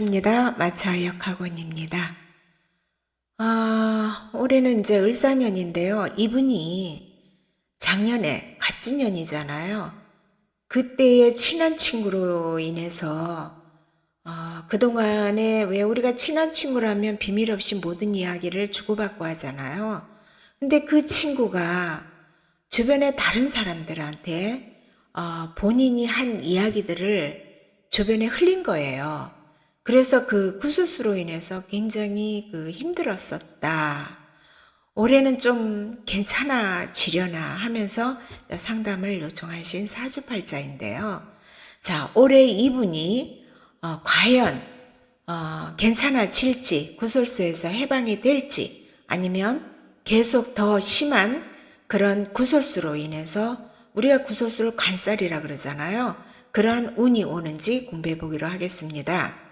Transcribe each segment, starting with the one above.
반갑습니다. 마차역학원입니다. 아, 올해는 이제 을사년인데요. 이분이 작년에 갑진년이잖아요. 그때의 친한 친구로 인해서 아, 그동안에 왜 우리가 친한 친구라면 비밀 없이 모든 이야기를 주고받고 하잖아요. 근데 그 친구가 주변의 다른 사람들한테 어, 본인이 한 이야기들을 주변에 흘린 거예요. 그래서 그 구술수로 인해서 굉장히 그 힘들었었다. 올해는 좀 괜찮아지려나 하면서 상담을 요청하신 사주팔자인데요. 자, 올해 이분이 어, 과연 어, 괜찮아질지 구설수에서 해방이 될지 아니면 계속 더 심한 그런 구설수로 인해서 우리가 구설수를 관살이라 그러잖아요. 그러한 운이 오는지 공부해 보기로 하겠습니다.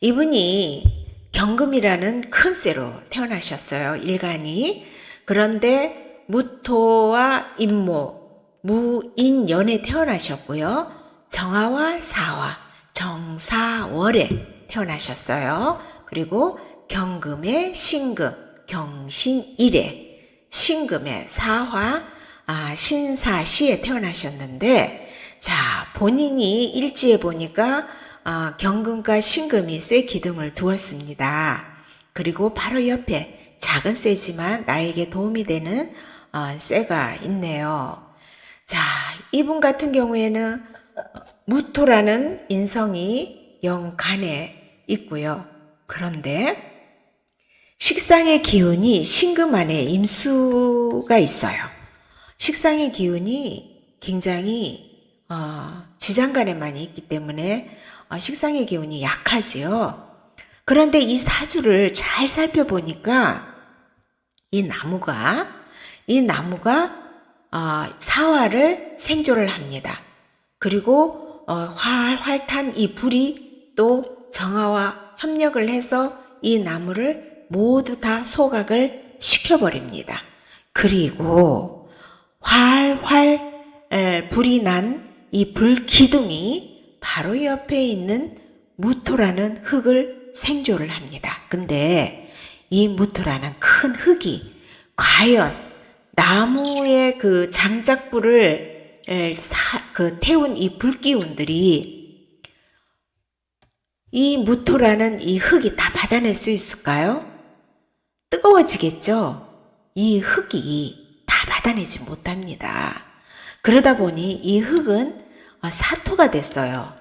이분이 경금이라는 큰 쇠로 태어나셨어요. 일간이. 그런데 무토와 임모, 무인연에 태어나셨고요. 정화와 사화, 정사월에 태어나셨어요. 그리고 경금의 신금, 경신일에, 신금의 사화, 아, 신사시에 태어나셨는데, 자, 본인이 일지에 보니까 아, 경금과 신금이 쇠 기둥을 두었습니다. 그리고 바로 옆에 작은 쇠지만 나에게 도움이 되는 어, 쇠가 있네요. 자, 이분 같은 경우에는 무토라는 인성이 영간에 있고요. 그런데 식상의 기운이 신금 안에 임수가 있어요. 식상의 기운이 굉장히 어, 지장간에만 있기 때문에 어, 식상의 기운이 약하지요. 그런데 이 사주를 잘 살펴보니까 이 나무가 이 나무가 어, 사화를 생조를 합니다. 그리고 어, 활활 탄 이 불이 또 정화와 협력을 해서 이 나무를 모두 다 소각을 시켜버립니다. 그리고 활활 불이 난 이 불기둥이 바로 옆에 있는 무토라는 흙을 생조를 합니다. 근데 이 무토라는 큰 흙이 과연 나무의 그 장작불을 사, 그 태운 이 불기운들이 이 무토라는 이 흙이 다 받아낼 수 있을까요? 뜨거워지겠죠? 이 흙이 다 받아내지 못합니다. 그러다 보니 이 흙은 어, 사토가 됐어요.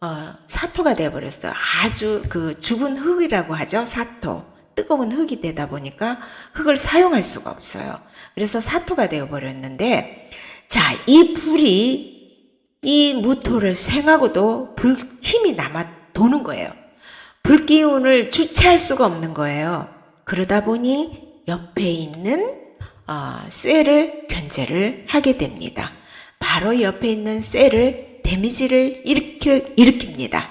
어, 사토가 되어버렸어요. 아주 그 죽은 흙이라고 하죠. 사토. 뜨거운 흙이 되다 보니까 흙을 사용할 수가 없어요. 그래서 사토가 되어버렸는데, 자, 이 불이 이 무토를 생하고도 불, 힘이 남아 도는 거예요. 불기운을 주체할 수가 없는 거예요. 그러다 보니 옆에 있는 어, 쇠를 견제를 하게 됩니다. 바로 옆에 있는 쇠를 데미지를 일으키, 일으킵니다.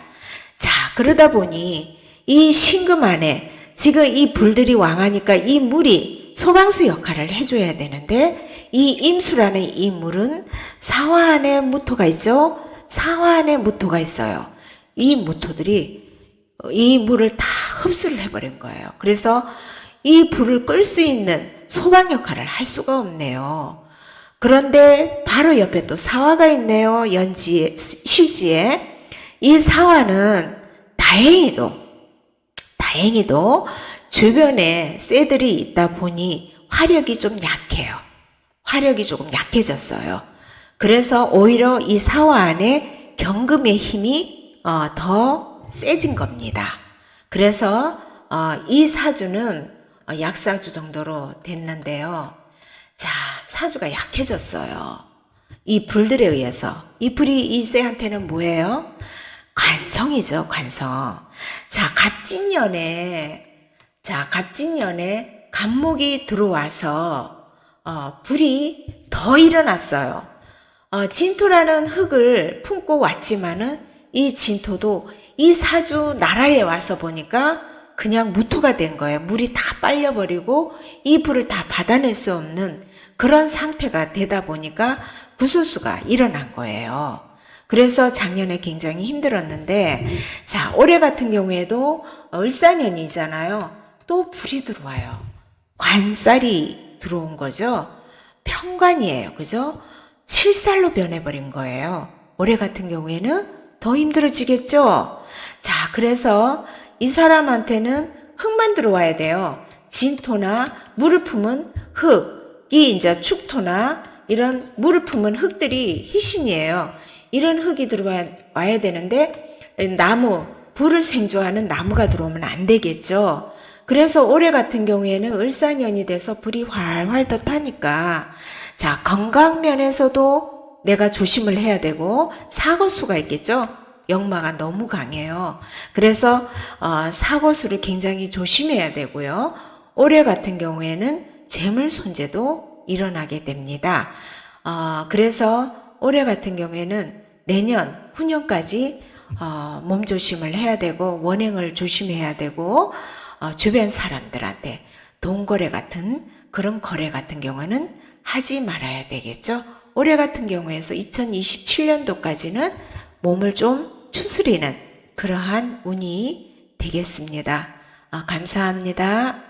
자, 그러다 보니 이 신금 안에 지금 이 불들이 왕하니까 이 물이 소방수 역할을 해줘야 되는데 이 임수라는 이 물은 사화 안에 무토가 있죠? 사화 안에 무토가 있어요. 이 무토들이 이 물을 다 흡수를 해버린 거예요. 그래서 이 불을 끌 수 있는 소방 역할을 할 수가 없네요. 그런데 바로 옆에 또 사화가 있네요. 연지 시지에 이 사화는 다행히도 다행히도 주변에 쇠들이 있다 보니 화력이 좀 약해요. 화력이 조금 약해졌어요. 그래서 오히려 이 사화 안에 경금의 힘이 어, 더 세진 겁니다. 그래서 어, 이 사주는 어, 약사주 정도로 됐는데요. 자, 사주가 약해졌어요. 이 불들에 의해서. 이 불이 이 쇠한테는 뭐예요? 관성이죠, 관성. 자, 갑진년에, 자, 갑진년에 간목이 들어와서, 어, 불이 더 일어났어요. 어, 진토라는 흙을 품고 왔지만은 이 진토도 이 사주 나라에 와서 보니까 그냥 무토가 된 거예요. 물이 다 빨려버리고 이 불을 다 받아낼 수 없는 그런 상태가 되다 보니까 구소수가 일어난 거예요. 그래서 작년에 굉장히 힘들었는데, 자, 올해 같은 경우에도 을사년이잖아요. 또 불이 들어와요. 관살이 들어온 거죠. 평관이에요. 그죠? 칠살로 변해버린 거예요. 올해 같은 경우에는 더 힘들어지겠죠? 자, 그래서 이 사람한테는 흙만 들어와야 돼요. 진토나 물을 품은 흙 이 이제 축토나 이런 물을 품은 흙들이 희신이에요. 이런 흙이 들어와야 되는데 나무, 불을 생조하는 나무가 들어오면 안 되겠죠. 그래서 올해 같은 경우에는 을사년이 돼서 불이 활활 덧하니까 자 건강 면에서도 내가 조심을 해야 되고 사고수가 있겠죠. 역마가 너무 강해요. 그래서 어, 사고수를 굉장히 조심해야 되고요. 올해 같은 경우에는 재물 손재도 일어나게 됩니다. 어, 그래서 올해 같은 경우에는 내년 후년까지 어, 몸 조심을 해야 되고 원행을 조심해야 되고 어, 주변 사람들한테 돈 거래 같은 그런 거래 같은 경우는 하지 말아야 되겠죠. 올해 같은 경우에서 2027년도까지는 몸을 좀 추스리는 그러한 운이 되겠습니다. 어, 감사합니다.